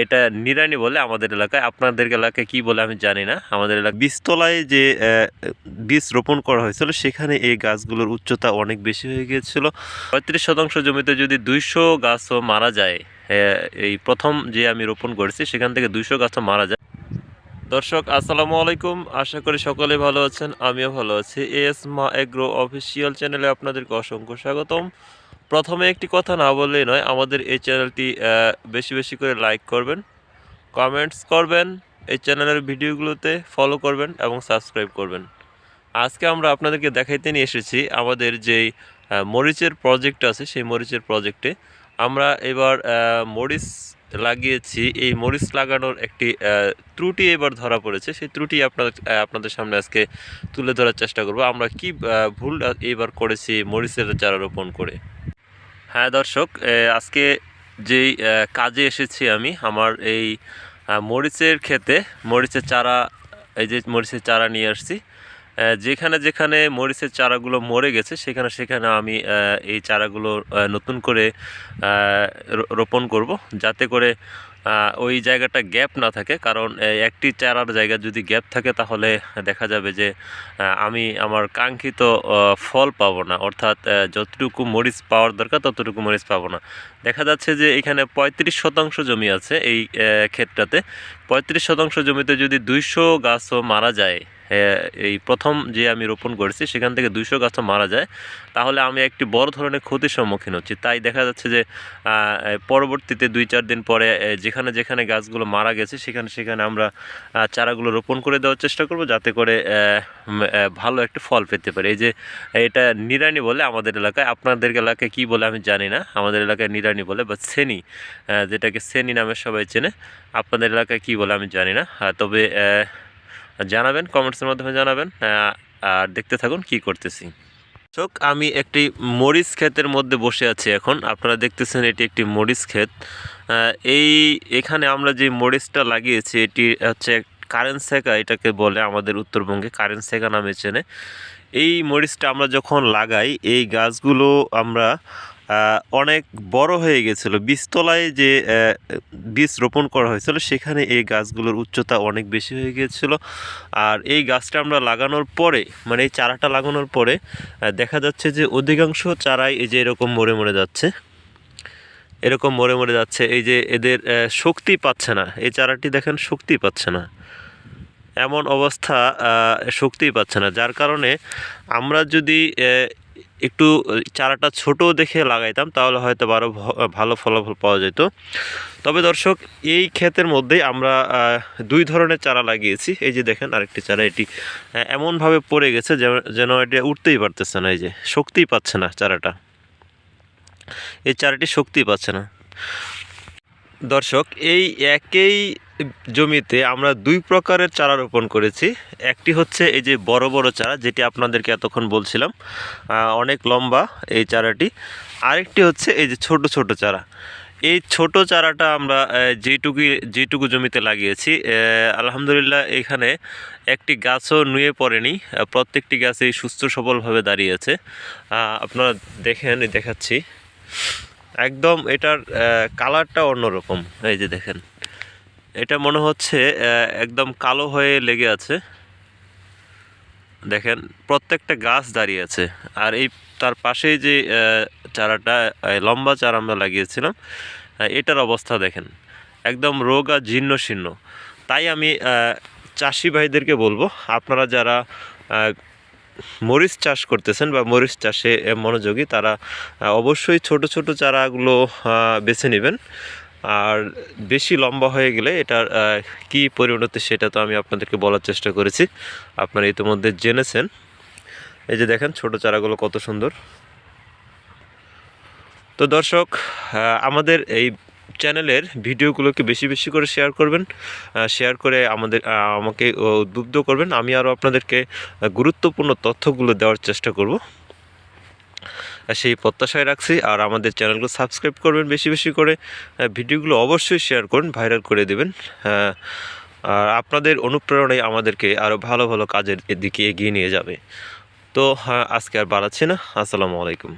এটা নিরানি বলে আমাদের এলাকায়। আপনাদের এলাকায় কি বলে আমি জানি না। আমাদের এলাকা বীজতলায় যে বীজ রোপণ করা হয়েছিল, সেখানে এই গাছগুলোর উচ্চতা অনেক বেশি হয়ে গিয়েছিল। পঁয়ত্রিশ শতাংশ জমিতে যদি দুইশো গাছও মারা যায় এই প্রথম যে আমি রোপণ করেছি, সেখান থেকে দুইশো গাছও মারা যায়। দর্শক, আসসালামু আলাইকুম। আশা করি সকলে ভালো আছেন, আমিও ভালো আছি। এস মা এগ্রো অফিসিয়াল চ্যানেলে আপনাদেরকে অসংখ্য স্বাগতম। প্রথমে একটি কথা না বললেই নয়, আমাদের এই চ্যানেলটি বেশি বেশি করে লাইক করবেন কমেন্টস করবেন, এই চ্যানেলের ভিডিওগুলোতে ফলো করবেন এবং সাবস্ক্রাইব করবেন। আজকে আমরা আপনাদেরকে দেখাইতে নিয়ে এসেছি আমাদের যেই মরিচের প্রজেক্ট আছে, সেই মরিচের প্রজেক্টে আমরা এবার মরিচ লাগিয়েছি। এই মরিচ লাগানোর একটি ত্রুটি এবার ধরা পড়েছে। সেই ত্রুটি আপনাদের আপনাদের সামনে আজকে তুলে ধরার চেষ্টা করব। আমরা কি ভুল এবার করেছি মরিচের চারা রোপণ করে? হ্যাঁ দর্শক আজকে যেই কাজে এসেছি আমি, আমার এই মরিচের ক্ষেতে, মরিচের চারা, এই যে মরিচের চারা নিয়ে আসছি। যেখানে যেখানে মরিচের চারাগুলো মরে গেছে, সেখানে সেখানে আমি এই চারাগুলো নতুন করে রোপণ করব। যাতে করে ওই জায়গাটা গ্যাপ না থাকে। কারণ একটি চারার জায়গা যদি গ্যাপ থাকে, তাহলে দেখা যাবে যে আমি আমার কাঙ্ক্ষিত ফল পাবো না। অর্থাৎ যতটুকু মরিচ পাওয়ার দরকার, ততটুকু মরিচ পাবো না। দেখা যাচ্ছে যে, এখানে পঁয়ত্রিশ শতাংশ জমি আছে এই ক্ষেত্রটাতে ক্ষেতটাতে। পঁয়ত্রিশ শতাংশ জমিতে যদি দুইশো গাছও মারা যায় এই প্রথম যে আমি রোপণ করেছি, সেখান থেকে দুইশো গাছও মারা যায়। তাহলে আমি একটি বড় ধরনের ক্ষতির সম্মুখীন হচ্ছি। তাই দেখা যাচ্ছে যে পরবর্তীতে দুই চার দিন পরে যেখানে যেখানে গাছগুলো মারা গেছে, সেখানে সেখানে আমরা চারাগুলো রোপণ করে দেওয়ার চেষ্টা করব, যাতে করে ভালো একটা ফল পেতে পারে। এই যে, এটা নিরানি বলে আমাদের এলাকায়, আপনাদের এলাকায় কি বলে আমি জানি না। আমাদের এলাকায় নিরানি বলে বা সেনি যেটাকে সেনি নামে সবাই চেনে। আপনাদের এলাকায় কি বলে আমি জানি না। তবে জানাবেন কমেন্টসের মাধ্যমে জানাবেন আর দেখতে থাকুন কি করতেছি। চোখ আমি একটি মরিচ ক্ষেতের মধ্যে বসে আছি এখন। আপনারা দেখতেছেন এটি একটি মরিচ ক্ষেত। এই এখানে আমরা যে মরিচটা লাগিয়েছি, এটি হচ্ছে কারেন্ট সেকা, এটাকে বলে আমাদের উত্তরবঙ্গে কারেন্ট সেকা নামে চেনে। এই মরিচটা আমরা যখন লাগাই, এই গাছগুলো আমরা অনেক বড় হয়ে গেছিল। বীজতলায় যে বীজ রোপণ করা হয়েছিল, সেখানে এই গাছগুলোর উচ্চতা অনেক বেশি হয়ে গিয়েছিল। আর এই গাছটা আমরা লাগানোর পরে মানে এই চারাটা লাগানোর পরে দেখা যাচ্ছে যে অধিকাংশ চারাই এই যে এরকম মরে মরে যাচ্ছে। এরকম মরে মরে যাচ্ছে। এই যে এদের শক্তি পাচ্ছে না। এই চারাটি দেখেন শক্তি পাচ্ছে না। এমন অবস্থা শক্তি পাচ্ছে না। যার কারণে আমরা যদি একটু, চারাটা ছোট দেখে লাগাইতাম, তাহলে হয়তো আরও ভালো ফলাফল পাওয়া যেত। তবে দর্শক, এই ক্ষেতের মধ্যেই আমরা দুই ধরনের চারা লাগিয়েছি। এই যে দেখেন আরেকটি চারা, এটি এমনভাবে পড়ে গেছে যেন এটা উঠতেই পারতেছে না, এই যে শক্তিই পাচ্ছে না চারাটা। এই চারাটি শক্তি পাচ্ছে না। দর্শক, এই একই জমিতে আমরা দুই প্রকারের চারা রোপণ করেছি। একটি হচ্ছে এই যে বড় বড় চারা, যেটি আপনাদেরকে এতক্ষণ বলছিলাম অনেক লম্বা এই চারাটি। আরেকটি হচ্ছে এই যে ছোট ছোট চারা। এই ছোট চারাটা আমরা যেটুকু যেটুকু জমিতে লাগিয়েছি আলহামদুলিল্লাহ এখানে একটি গাছও নুয়ে পড়েনি। প্রত্যেকটি গাছই সুস্থ সবলভাবে দাঁড়িয়েছে আপনারা দেখেন দেখাচ্ছি। একদম এটার কালারটা অন্যরকম। এই যে দেখেন, এটা মনে হচ্ছে একদম কালো হয়ে লেগে আছে। দেখেন, প্রত্যেকটা গাছ দাঁড়িয়ে আছে। আর এই তার পাশেই যে চারাটা লম্বা চারা আমরা লাগিয়েছিলাম এটার অবস্থা দেখেন, একদম রোগ আর জীর্ণ শীর্ণ তাই আমি চাষি ভাইদেরকে বলব, আপনারা যারা মরিচ চাষ করতেছেন বা মরিচ চাষে মনোযোগী, তারা অবশ্যই ছোট ছোট চারাগুলো বেছে নেবেন। আর বেশি লম্বা হয়ে গেলে এটার কি পরিণতি সেটা তো আমি আপনাদেরকে বলার চেষ্টা করেছি। আপনারা ইতিমধ্যে জেনেছেন। এই যে দেখেন, ছোট চারাগুলো কত সুন্দর। তো দর্শক আমাদের এই চ্যানেলের ভিডিওগুলোকে বেশি বেশি করে শেয়ার করবেন শেয়ার করে আমাদের আমাকে উদ্বুদ্ধ করবেন। আমি আরও আপনাদেরকে গুরুত্বপূর্ণ তথ্যগুলো দেওয়ার চেষ্টা করব। সেই প্রত্যাশায় রাখছি। আর আমাদের চ্যানেলগুলো সাবস্ক্রাইব করবেন বেশি বেশি করে। ভিডিওগুলো অবশ্যই শেয়ার করুন ভাইরাল করে দেবেন। আর আপনাদের অনুপ্রেরণায় আমাদেরকে আরও ভালো ভালো কাজের দিকে এগিয়ে নিয়ে যাবে। তো আজকে আর বাড়াচ্ছি না। আসসালামু আলাইকুম।